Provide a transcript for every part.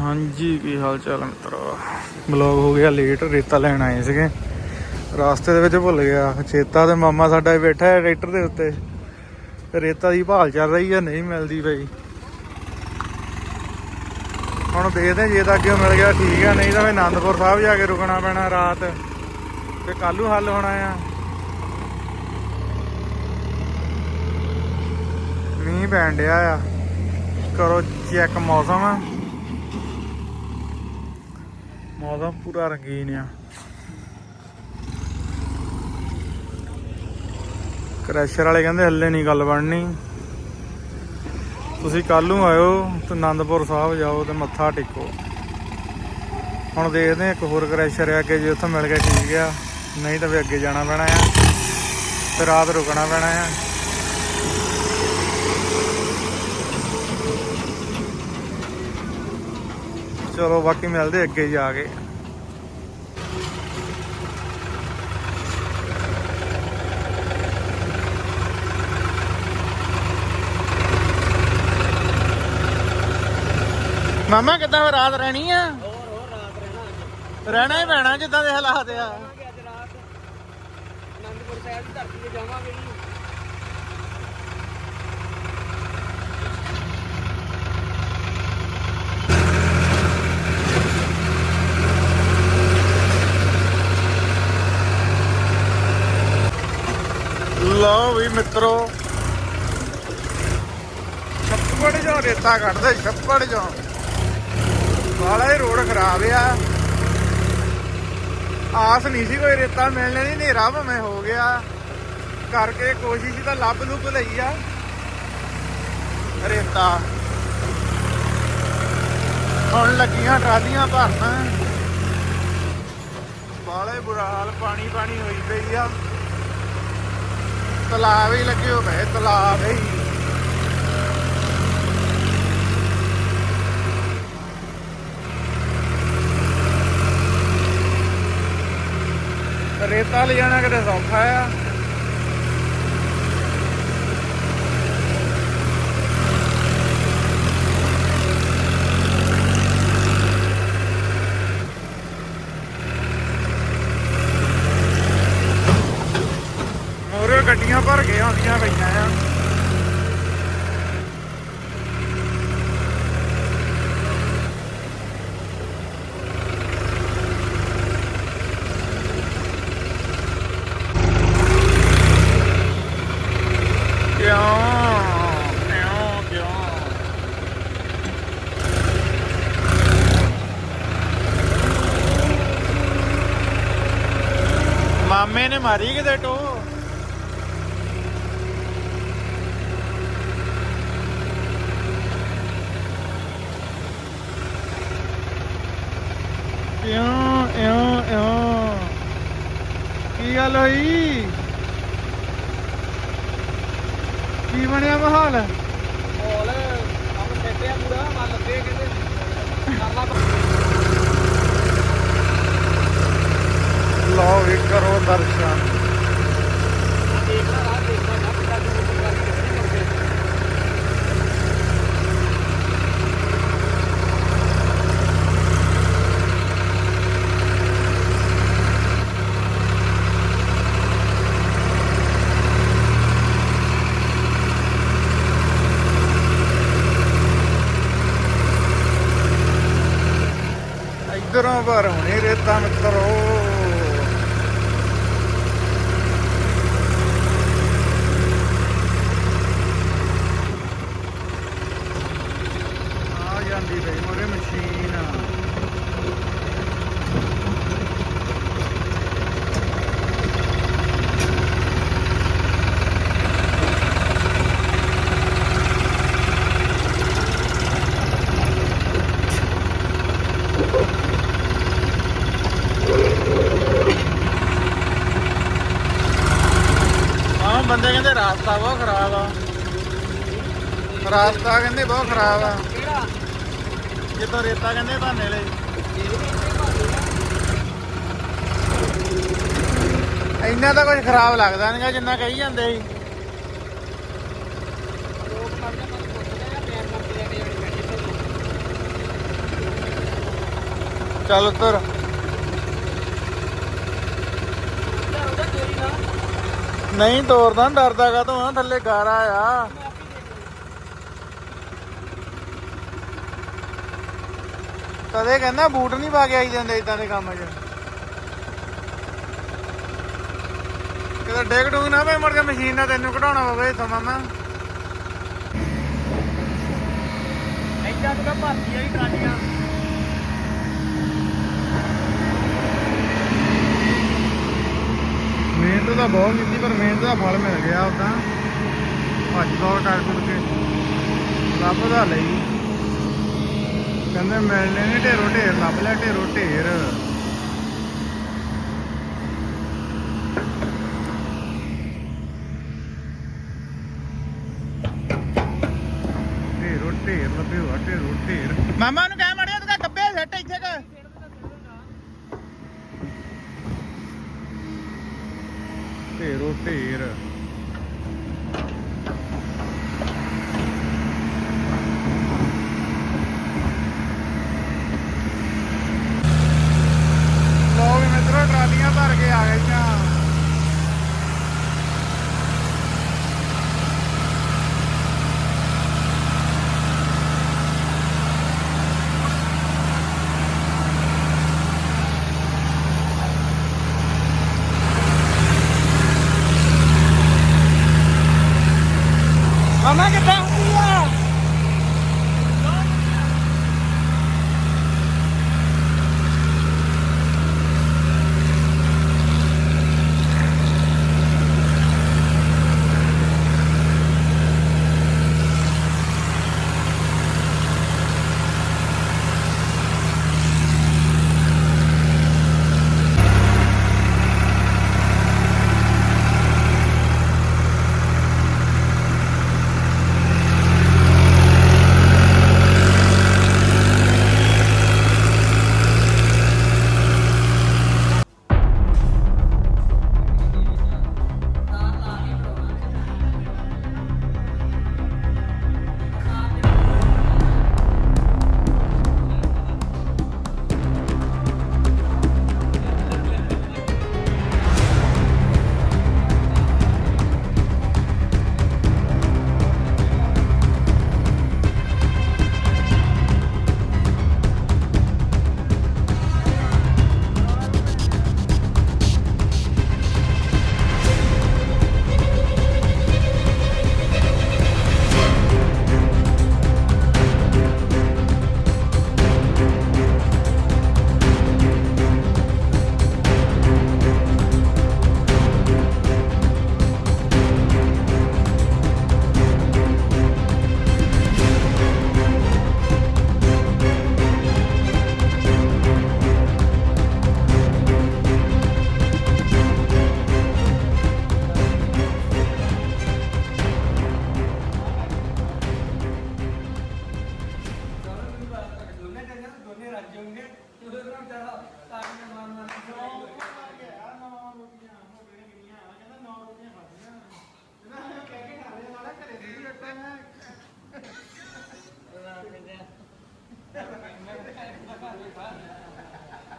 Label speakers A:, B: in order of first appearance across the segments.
A: ਹਾਂਜੀ, ਕੀ ਹਾਲ ਚਾਲ ਹੈ ਮਿੱਤਰੋ? ਬਲੌਗ ਹੋ ਗਿਆ ਲੇਟ ਰੇਤਾ ਲੈਣ ਆਏ ਸੀਗੇ। ਰਾਸਤੇ ਦੇ ਵਿੱਚ ਭੁੱਲ ਗਿਆ। ਚੇਤਾ ਤੇ ਮਾਮਾ ਸਾਡਾ ਬੈਠਾ ਹੈ ਟਰੈਕਟਰ ਦੇ ਉੱਤੇ। ਰੇਤਾ ਦੀ ਭਾਲ ਚੱਲ ਰਹੀ ਹੈ ਨਹੀਂ ਮਿਲਦੀ ਪਈ। ਹੁਣ ਦੇਖਦੇ ਜੇ ਤਾਂ ਅੱਗੇ ਮਿਲ ਗਿਆ, ਠੀਕ ਹੈ ਨਹੀਂ ਤਾਂ ਫੇ ਆਨੰਦਪੁਰ ਸਾਹਿਬ ਜਾ ਕੇ ਰੁਕਣਾ ਪੈਣਾ ਰਾਤ। ਤੇ ਕੱਲੂ ਹੱਲ ਹੋਣਾ ਆ। ਮੀਂਹ ਪੈਣ ਡਿਆ ਆ। ਕਰੋ ਚੈੱਕ ਮੌਸਮ। ਮੌਸਮ ਪੂਰਾ ਰੰਗੀਨ ਆ। ਕ੍ਰੈਸ਼ਰ ਵਾਲੇ ਕਹਿੰਦੇ ਹੱਲੇ ਨਹੀਂ ਗੱਲ ਬਣਨੀ। ਤੁਸੀਂ ਕੱਲ ਨੂੰ ਆਇਓ ਤੇ ਆਨੰਦਪੁਰ ਸਾਹਿਬ ਜਾਓ ਤੇ ਮੱਥਾ ਟੇਕੋ। ਹੁਣ ਦੇਖਦੇ ਹਾਂ ਇੱਕ ਹੋਰ ਕ੍ਰੈਸ਼ਰ ਆ ਕਿ ਜੇ ਉੱਥੋਂ ਮਿਲ ਗਿਆ ਠੀਕ ਆ। ਨਹੀਂ ਤਾਂ ਵੀ ਅੱਗੇ ਜਾਣਾ ਪੈਣਾ ਆ। ਤੇ ਰਾਤ ਰੁਕਣਾ ਪੈਣਾ ਆ। ਚਲੋ ਬਾਕੀ ਮਿਲਦੇ ਅੱਗੇ ਜਾ ਕੇ। ਮਾਮਾ ਕਿੱਦਾਂ ਫਿਰ ਰਾਤ ਰਹਿਣੀ ਆ?
B: ਹੋਰ ਹੋਰ ਰਾਤ ਰਹਿਣਾ
A: ਹੀ ਪੈਣਾ ਜਿੱਦਾਂ ਦੇ ਹਾਲਾਤ ਆ।
B: ਜਾਵਾਂਗੇ ਅੱਜ ਰਾਤ। ਅਨੰਦਪੁਰ ਸਾਹਿਬ ਦੀ ਧਰਤੀ ਤੇ ਜਾਵਾਂਗੇ ਜੀ।
A: ਲਓ ਵੀ ਮਿੱਤਰੋ। ਛੱਪੜ ਜੋ ਰੇਤਾ ਕੱਢਦੇ ਛੱਪੜ ਜੋ ਵਾਲਾ ਹੀ ਰੋਡ ਖਰਾਬ ਆ। ਆਸ ਨਹੀਂ ਸੀ ਕੋਈ ਰੇਤਾ ਮਿਲਣੇ ਨਹੀਂ ਹਨੇਰਾ ਭਾਵੇਂ ਹੋ ਗਿਆ। ਕਰਕੇ ਕੋਸ਼ਿਸ਼ ਤਾਂ ਲੱਭ ਲੁੱਭ ਲਈ ਆ। ਰੇਤਾ। ਹੁਣ ਲੱਗੀਆਂ ਟਰਾਲੀਆਂ ਭਰਨ। ਬਾਲੇ ਬੁਰਾ ਹਾਲ, ਪਾਣੀ ਪਾਣੀ ਹੋਈ ਪਈ ਆ। ਤਲਾਬ ਹੀ ਲੱਗੇ ਹੋ ਪਏ ਤਲਾਬ ਹੀ। ਰੇਤਾ ਲਿਜਾਣਾ ਕਿਤੇ ਸੌਖਾ ਆ ਮੋਰੇ ਗੱਡੀਆਂ ਭਰ ਕੇ ਆਉਂਦੀਆਂ ਪਈਆਂ ਆ ਕਿਉਂ ਕਿਉਂ ਕਿਉਂ ਮਾਮੇ ਨੇ ਮਾਰੀ ਕਿਤੇ ਟੋ ਇਉਂ ਇਉਂ ਇਉਂ। ਕੀ ਗੱਲ ਹੋਈ? ਕੀ ਬਣਿਆ ਮਹਾਲ
B: ਮਾਹੌਲ ਕੰਮ ਸੈੱਟਿਆ ਪੂਰਾ ਮਨ ਲੱਗੇ ਕਹਿੰਦੇ ਕਰ ਲਾ
A: ਲਓ ਵੀ ਕਰੋ ਦਰਸ਼ਨ।
B: ਦੇਖ ਲਾ ਰਾਤ
A: ਇਧਰੋਂ ਪਰ ਹੁਣੇ ਰੇਤਾ ਮਿੱਤਰੋ ਆ ਜਾਂਦੀ ਬਈ ਮੋਰੇ ਮਸ਼ੀਨ ਹਾਂ ਬੰਦੇ ਕਹਿੰਦੇ ਰਾਸਤਾ ਬਹੁਤ ਖਰਾਬ ਆ ਰਾਸਤਾ ਕਹਿੰਦੇ ਬਹੁਤ ਖਰਾਬ ਆ। ਜਿੱਦੋਂ ਰੇਤਾ ਕਹਿੰਦੇ ਬਹਾਨੇ ਲਈ ਇੰਨਾ ਤਾਂ ਕੁਝ ਖਰਾਬ ਲੱਗਦਾ ਨਹੀਂਗਾ ਜਿੰਨਾ ਕਹੀ ਜਾਂਦੇ ਸੀ। ਚੱਲ
B: ਨਾ
A: ਨਹੀਂ ਤੋਰਦਾ ਡਰਦਾ ਕਾ ਤੂੰ ਥੱਲੇ ਗਾਰਾ ਆ। ਕਦੇ ਕਹਿੰਦਾ ਬੂਟ ਨਹੀਂ ਪਾ ਕੇ ਆਈ ਜਾਂਦੇ ਇਦਾਂ ਦੇ ਕੰਮ 'ਚ। ਕਿਤੇ ਡੇਗ ਡੂਗ ਨਾ ਪਏ ਮੁੜ ਕੇ ਮਸ਼ੀਨ ਨਾਲ ਤੈਨੂੰ ਕਢਾਉਣਾ ਪਵੇ ਇੱਥੋਂ ਮਾਮਾ।
B: ਇੱਦਾਂ ਤਾਂ ਭਰਤੀ ਆ ਟਰਾਲੀਆਂ।
A: ਮਿਹਨਤ ਤਾਂ ਬਹੁਤ ਕੀਤੀ ਪਰ ਮਿਹਨਤ ਦਾ ਫਲ ਮਿਲ ਗਿਆ ਉਦਾਂ ਭੱਜ ਦੌੜ ਕਰ ਕੁੜ ਕੇ। ਲੱਭ ਦਾ ਲਈ। ਕਹਿੰਦੇ ਮਿਲਣੇ ਨੇ ਢੇਰੋ ਢੇਰ ਲੱਭ ਲਿਆ ਢੇਰੋ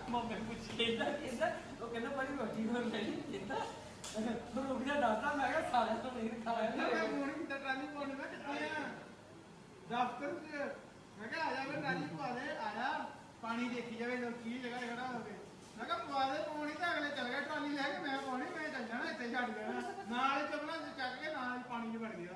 A: ਮੰਮੀ
B: ਪੁੱਛੀ ਕਹਿੰਦਾ ਕਹਿੰਦਾ ਉਹ ਕਹਿੰਦਾ ਬੜੀ ਰੋਟੀ ਹੋ ਗਈ ਕਹਿੰਦਾ ਤੂੰ ਰੁਕ ਜਾ ਦੱਸਦਾ ਮੈਂ ਕਿਹਾ ਸਾਲਿਆ ਤੋਂ ਨਹੀਂ ਖਾਇਆ
A: ਦਫ਼ਤਰ ਚ ਮੈਂ ਕਿਹਾ ਆ ਜਾ ਵੇ ਰਾਜੀ ਪਵਾ ਦੇ ਆਇਆ ਪਾਣੀ ਦੇਖੀ ਜਾਵੇ ਲੋਕ ਜਗ੍ਹਾ ਖੜਾ ਹੋਵੇ ਮੈਂ ਕਿਹਾ ਪਵਾ ਦੇ ਪਾਣੀ ਤਾਂ ਅਗਲੇ ਚੱਲ ਗਿਆ ਟਰਾਲੀ ਲੈ ਕੇ ਮੈਂ ਪਾਣੀ ਮੈਂ ਚੱਲ ਜਾਣਾ ਇੱਥੇ ਛੱਡ ਜਾਣਾ ਨਾਲ ਹੀ ਚਪਲਾਂ ਚੱਕ ਕੇ ਨਾਲ ਪਾਣੀ 'ਚ ਵੜ ਗਿਆ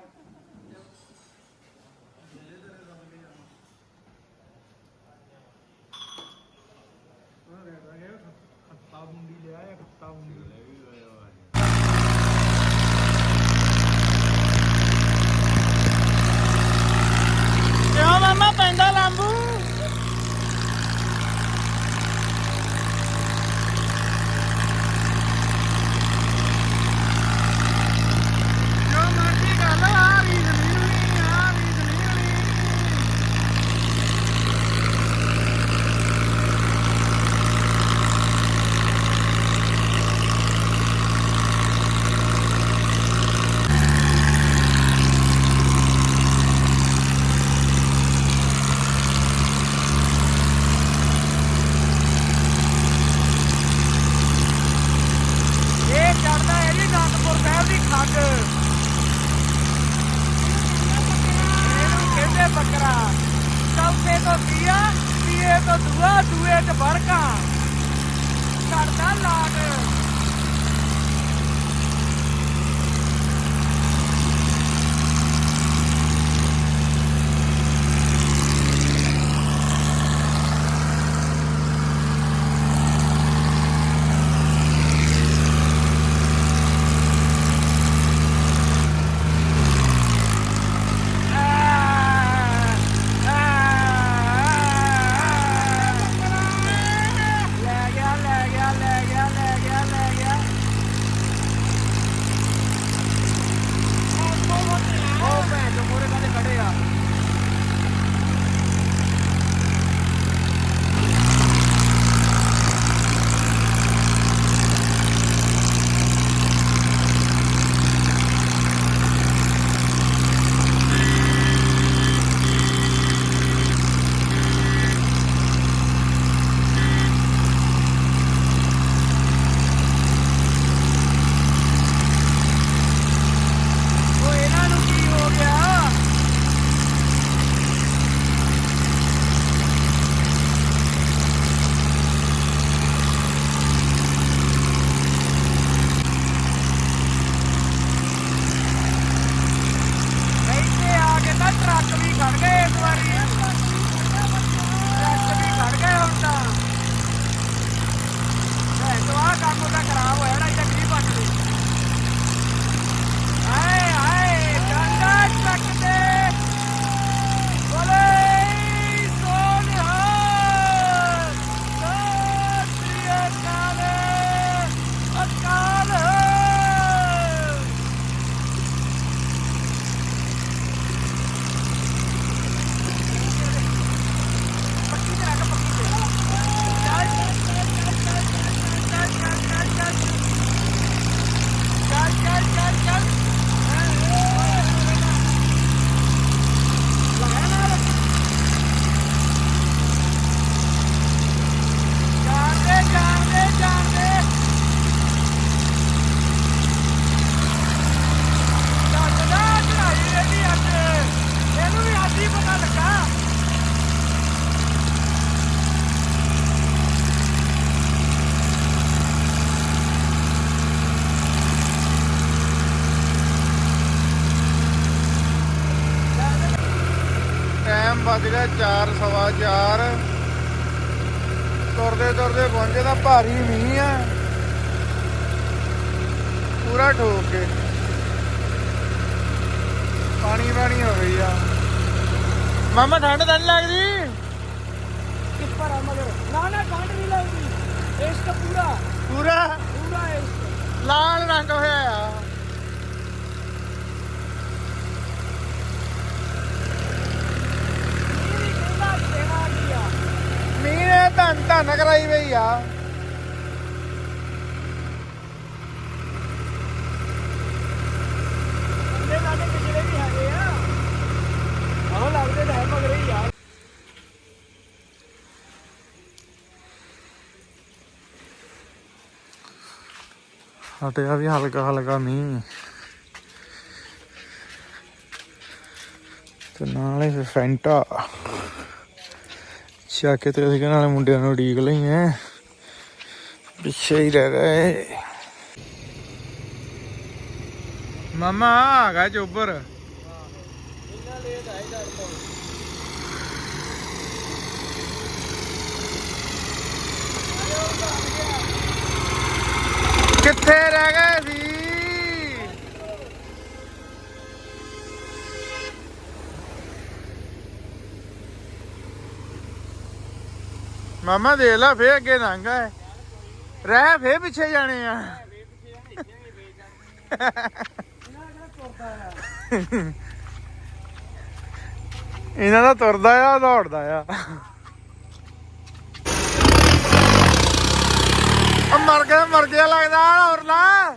A: ਵੱਜ ਗਿਆ 4 ਸਵਾ 4 ਤੁਰਦੇ ਤੁਰਦੇ ਪਹੁੰਚੇ ਤਾਂ ਭਾਰੀ ਮੀਂਹ ਆ। ਪੂਰਾ ਠੋਕ ਕੇ। ਪਾਣੀ ਪਾਣੀ ਹੋ ਗਈ ਆ। ਮਾਮਾ ਠੰਡ ਤਾਂ ਨੀ ਲੱਗਦੀ?
B: ਕਿੱਪਰ ਆ ਮਗਰ ਨਾ ਨਾ ਠੰਡ ਨਹੀਂ ਲੱਗਦੀ। ਇਸ ਤਾਂ ਪੂਰਾ।
A: ਪੂਰਾ?
B: ਪੂਰਾ ਇਸ
A: ਲਾਲ ਰੰਗ ਹੋਇਆ ਆ
B: ਇਹ ਵੀ ਕਹਿੰਦਾ ਦੇਣਾ ਕੀ ਆ
A: ਮੀਂਹ ਨੇ ਧੰਨ ਧੰਨ ਕਰਾਈ ਪਈ ਆ।
B: ਬੰਦੇ ਸਾਡੇ ਪਿਛਲੇ ਵੀ ਹੈਗੇ ਆ ਆਹੋ ਲੱਗਦੇ ਤਾਂ ਹੈ ਮਗਰ ਹੀ ਆ।
A: ਹਟਿਆ ਵੀ ਹਲਕਾ ਹਲਕਾ ਮੀਂਹ। ਤੇ ਨਾਲੇ ਫੈਂਟਾ। ਚੱਕ ਕੇ ਤੇ ਅਸੀਂ ਕਹਿੰਦੇ ਮੁੰਡਿਆਂ ਨੂੰ ਉਡੀਕ ਲਈ ਐ। ਪਿੱਛੇ ਹੀ ਰਹਿ ਗਏ ਮਾਮਾ, ਆ ਗਿਆ ਚੋਬਰ।
B: ਇੰਨਾ ਲੇਟ ਆਈ ਡਰ ਤੋਂ
A: ਕਿੱਥੇ ਰਹਿ ਗਏ? ਮਾਮਾ ਦੇਖ ਲਾ, ਫੇਰ ਅੱਗੇ ਲੰਘਾ ਹੈ ਰਹਿ, ਫੇਰ ਪਿੱਛੇ ਜਾਣੇ ਆ।
B: ਇਹਨਾਂ
A: ਦਾ ਤੁਰਦਾ ਆ, ਦੌੜਦਾ ਆ। ਆ ਮਰ ਗਿਆ ਮਰ ਗਿਆ ਲੱਗਦਾ, ਹੋਰ ਲਾ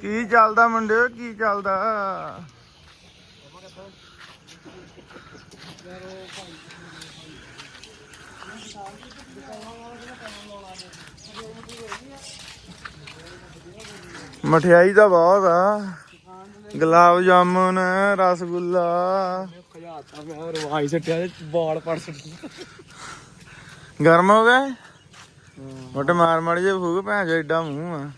A: ਕੀ ਚੱਲਦਾ ਮੁੰਡਿਓ ਕੀ ਚੱਲਦਾ? ਮਠਿਆਈ ਤਾਂ ਬਹੁਤ ਆ। ਗੁਲਾਬ ਜਾਮੁਨ ਰਸਗੁੱਲਾ।
B: ਖਜਾਤਾ ਮੈਂ ਰਵਾਈ ਸੱਟਿਆ ਤੇ ਬਾਲ ਪੜ ਸੱਟਿਆ
A: ਗਰਮ ਹੋ ਗਏ? ਮੋਟੇ ਮਾਰ ਮਾਰ ਜੇ ਫੂਕ ਭੈਣ ਜੋ ਏਡਾ ਮੂੰਹ ਆ।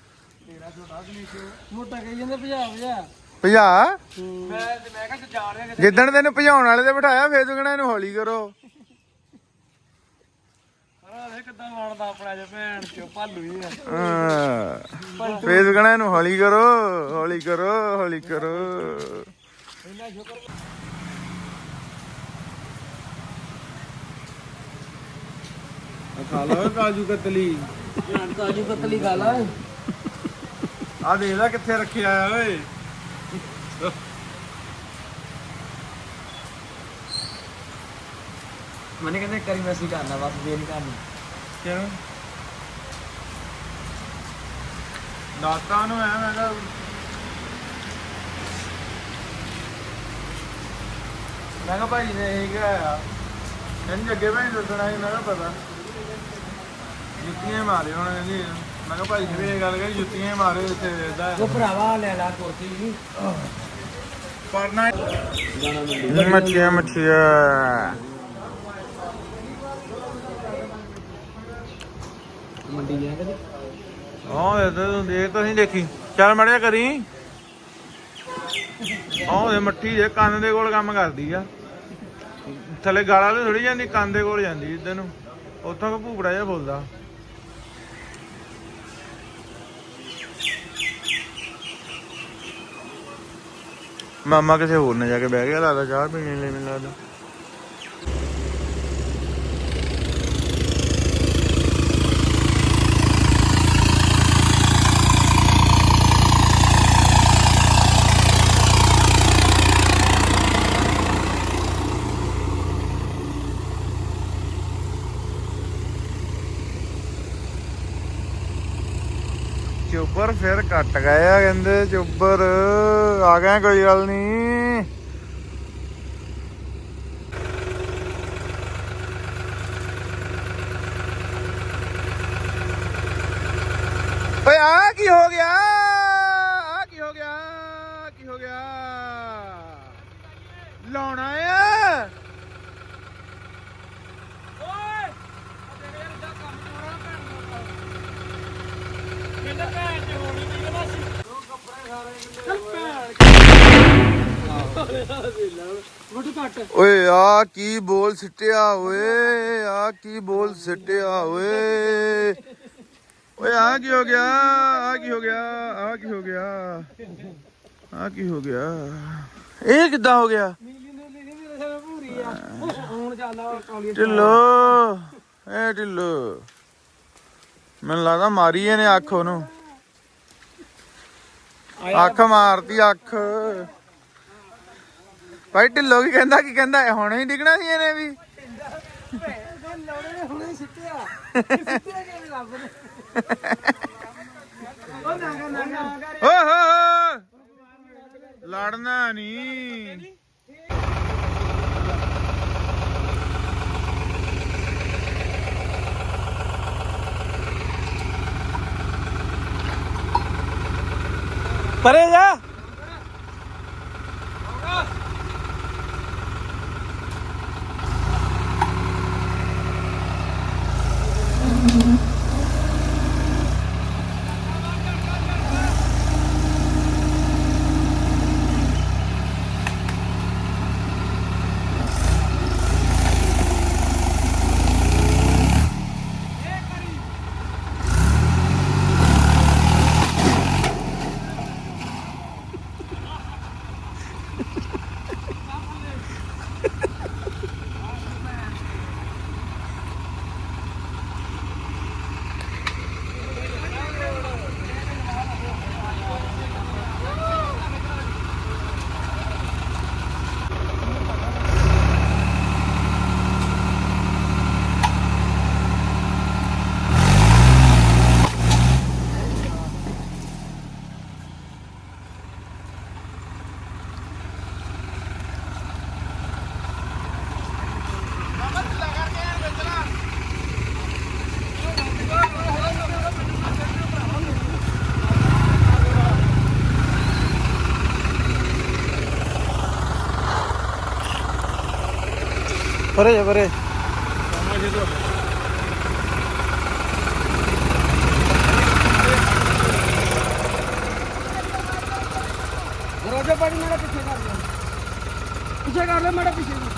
B: ਮੋਟਾ ਕਹੀ ਜਾਂਦੇ ਭਜਾ? ਭਜਾ
A: ਭਜਾ
B: ਮੈਂ ਤੇ ਮੈਂ ਕਿਹਾ ਜਾ ਰਿਹਾ ਕਿਤੇ।
A: ਜਿੱਦਣ ਤੈਨੂੰ ਭਜਾਉਣ ਵਾਲੇ ਤੇ ਬਿਠਾਇਆ ਫੇਰ ਤੂੰ ਕਹਿਣਾ ਇਹਨੂੰ ਹੌਲੀ ਕਰੋ।
B: ਹਰਾ ਦੇ ਕਿੱਦਾਂ ਵੜਦਾ ਆਪਣਾ ਜੇ ਭੈਣ ਚੋ ਭਾਲੂ ਹੀ ਆ।
A: ਹਾਂ। ਫੇਰ ਤੂੰ ਕਹਿਣਾ ਇਹਨੂੰ ਹੌਲੀ ਕਰੋ ਹੌਲੀ ਕਰੋ ਹੌਲੀ ਕਰੋ।
B: ਇੰਨਾ ਸ਼ੁਕਰ
A: ਖਾ ਲਓ ਕਾਜੂ ਕਤਲੀ।
B: ਕਾਜੂ ਕਤਲੀ ਗੱਲ ਆ
A: ਆ ਦੇਖ ਲੈ ਕਿੱਥੇ ਰੱਖਿਆ ਆ ਓਏ।
B: ਮਨੇ ਕਹਿੰਦੇ ਕਰੀ ਮੈਸੀ ਕਰਨਾ ਬਸ ਦੇ ਨਹੀਂ ਕਰਨੀ।
A: ਕਿਉਂ? ਦਾਤਾ ਨੂੰ ਐ ਮੈਂ ਕਿਹਾ ਮੈਂ ਕਿਹਾ ਭਾਈ ਨੇ ਇਹ ਕਿਹਾ ਆ ਕਹਿੰਦੇ ਅੱਗੇ ਭਾਈ ਦੱਸਣਾ ਸੀ ਮੈਂ ਕਿਹਾ ਪਤਾ। ਜੁੱਤੀਆਂ ਮਾਰੇ ਹੁਣ ਇਹਦੀ ਮੈਂ ਕਿਹਾ ਭਾਈ ਜੀ ਇਹ ਗੱਲ ਕਰੀ ਜੁੱਤੀਆਂ ਹੀ ਮਾਰੇ ਇੱਥੇ ਵੇਚਦਾ।
B: ਉਹ ਭਰਾਵਾ ਲੈ ਲਾ ਕੁਰਸੀ।
A: ਪੜਨਾ ਮੱਛੀਆਂ ਮੱਛੀਆਂ।
B: ਮੰਡੀ ਗਿਆ ਕਦੇ?
A: ਹਾਂ ਇਹ ਤਾਂ ਦੇਖ ਤਾਂ ਨਹੀਂ ਦੇਖੀ। ਚੱਲ ਮੜਿਆ ਕਰੀ। ਆਹ ਇਹ ਮੱਠੀ ਜੇ ਕੰਨ ਦੇ ਕੋਲ ਕੰਮ ਕਰਦੀ ਆ। ਥੱਲੇ ਗਾਲਾਂ ਤੇ ਥੋੜੀ ਜਾਂਦੀ ਕੰਨ ਦੇ ਕੋਲ ਜਾਂਦੀ ਇੱਧਰ ਨੂੰ। ਉੱਥੋਂ ਕੋ ਭੂਪੜਾ ਜਿਹਾ ਬੋਲਦਾ ਮਾਮਾ ਕਿਸੇ ਹੋਰ ਨੇ ਜਾ ਕੇ ਬਹਿ ਗਿਆ ਲੱਗਦਾ ਚਾਹ ਪੀਣੇ ਲਈ ਮੈਨੂੰ ਲੱਗਦਾ। ਚੁੱਬਰ ਫਿਰ ਕੱਟ ਗਏ ਆ ਕਹਿੰਦੇ ਚੁੱਬਰ ਆ ਗਏ ਕੋਈ ਗੱਲ ਨਹੀਂ ਓਏ ਆ ਕੀ ਹੋ ਗਿਆ ਆ ਕੀ ਹੋ ਗਿਆ ਆਹ ਕੀ ਹੋ ਗਿਆ ਲਾਉਣਾ ਆ
B: ਓਏ ਤੇਰੇ ਯਾਰ ਦਾ ਕੰਮ ਚੋਣਾ ਭੈਣ ਦਾ ਕਹਿੰਦਾ ਭੈਣ ਤੇ ਹੋਣੀ ਨਹੀਂ ਕਹਿੰਦਾ ਸੀ ਉਹ ਕੱਪੜੇ ਸਾਰੇ ਭੈਣ ਗੁੱਟ ਕੱਟ
A: ਓਏ ਆ ਕੀ ਬੋਲ ਸਿੱਟਿਆ ਓਏ, ਆ ਕੀ ਬੋਲ ਸਿੱਟਿਆ ਓਏ। ਓਏ ਆ ਕੀ ਹੋ ਗਿਆ, ਆ ਕੀ ਹੋ ਗਿਆ, ਆ ਕੀ ਹੋ ਗਿਆ, ਆ ਕੀ ਹੋ ਗਿਆ। ਇਹ ਕਿੱਦਾਂ ਹੋ ਗਿਆ? ਢਿੱਲੋ ਏ ਢਿੱਲੋ। ਮੈਨੂੰ ਲੱਗਦਾ ਮਾਰੀ ਇਹਨੇ ਅੱਖ ਉਹਨੂੰ। ਅੱਖ ਮਾਰਤੀ, ਅੱਖ। ਭਾਈ ਢਿੱਲੋ ਕੀ ਕਹਿੰਦਾ ਕੀ ਕਹਿੰਦਾ? ਇਹ ਹੁਣੇ ਹੀ ਡਿੱਗਣਾ ਸੀ ਇਹਨੇ ਵੀ। ਓ ਹੋ ਲੜਨਾ ਨਹੀਂ ਪਰੇ ਜਾ। ਪਰੇ ਜਾ ਪਰੇ।
B: ਦਰਵਾਜ਼ਾ ਪਾਣੀ ਮੇਰਾ ਪਿੱਛੇ ਕਰ ਲੈ ਪਿੱਛੇ ਕਰ ਲੈ ਮੇਰਾ ਪਿੱਛੇ ਨੂੰ।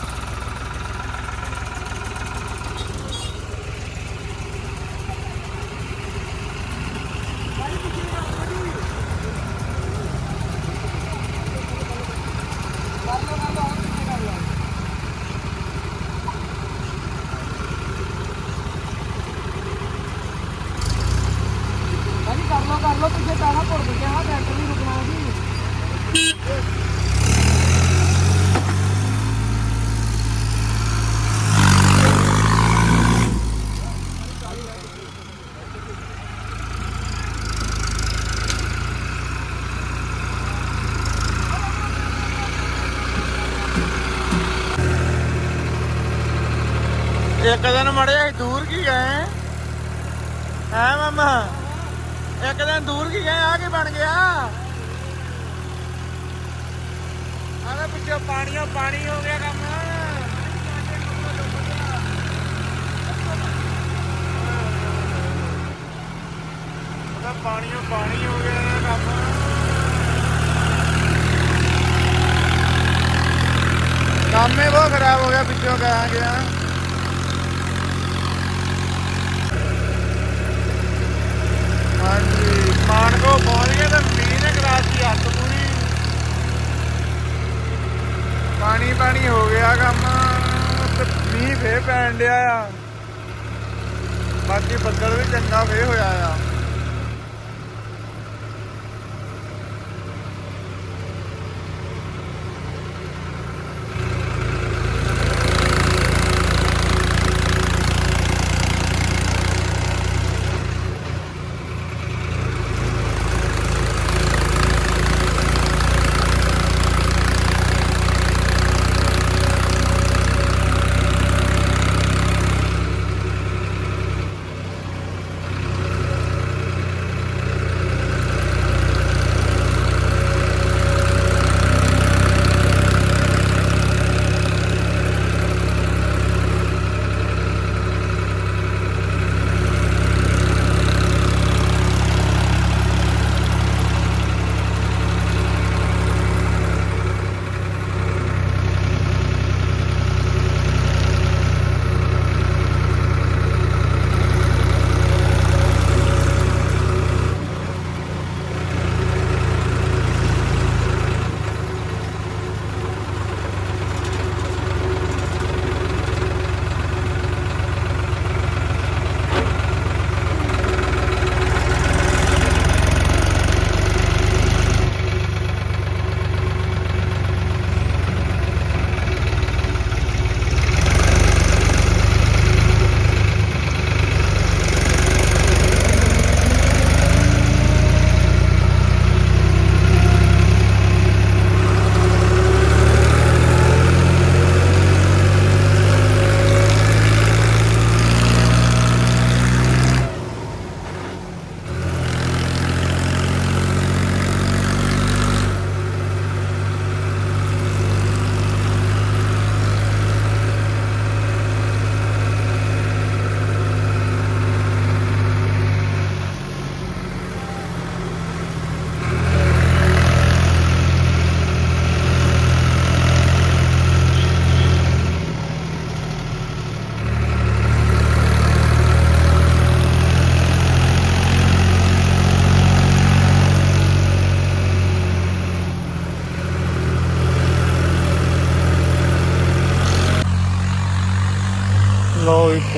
B: ਭਾਜੀ ਕਰ ਲੋ ਕਰ ਲੋ ਪਿੱਛੇ ਪੈਣਾ ਭੁੜ ਗਿਆ ਹਾਂ ਟਰੈਕਟਰ ਨਹੀਂ ਰੁਕਣਾ ਜੀ
A: ਇੱਕ ਦਿਨ ਮੜਿਆ ਦੂਰ ਕੀ ਗਏ? ਹੈ ਮਾਮਾ? ਇੱਕ ਦਿਨ ਦੂਰ ਕੀ ਗਏ ਆ ਕੀ ਬਣ ਗਿਆ? ਆਲੇ ਪਿੱਛੇ ਪਾਣੀਓ, ਪਾਣੀ ਹੋ ਗਿਆ ਕੰਮ। ਉਹਦਾ ਪਾਣੀਓ, ਪਾਣੀ ਹੋ ਗਿਆ ਕੰਮ। ਕੰਮ ਹੀ ਬਹੁਤ ਖਰਾਬ ਹੋ ਗਿਆ, ਪਿੱਛੋਂ ਗਿਆ ਗਿਆ ਹਾਂਜੀ ਮਾਨਕੋ ਪਹੁੰਚ ਗਏ ਤਾਂ ਮੀਂਹ ਨੇ ਕਰਾਤੀ ਹੱਥ ਪੂਰੀ। ਪਾਣੀ ਪਾਣੀ ਹੋ ਗਿਆ ਕੰਮ, ਤੇ ਮੀਂਹ ਫੇਰ ਪੈਣ ਡਿਆ ਆ। ਬਾਕੀ ਬੱਦਲ ਵੀ ਚੰਗਾ ਫੇਰ ਹੋਇਆ ਆ।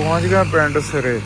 A: ਪਹੁੰਚ ਗਿਆ ਪਿੰਡ ਸਿਰੇ।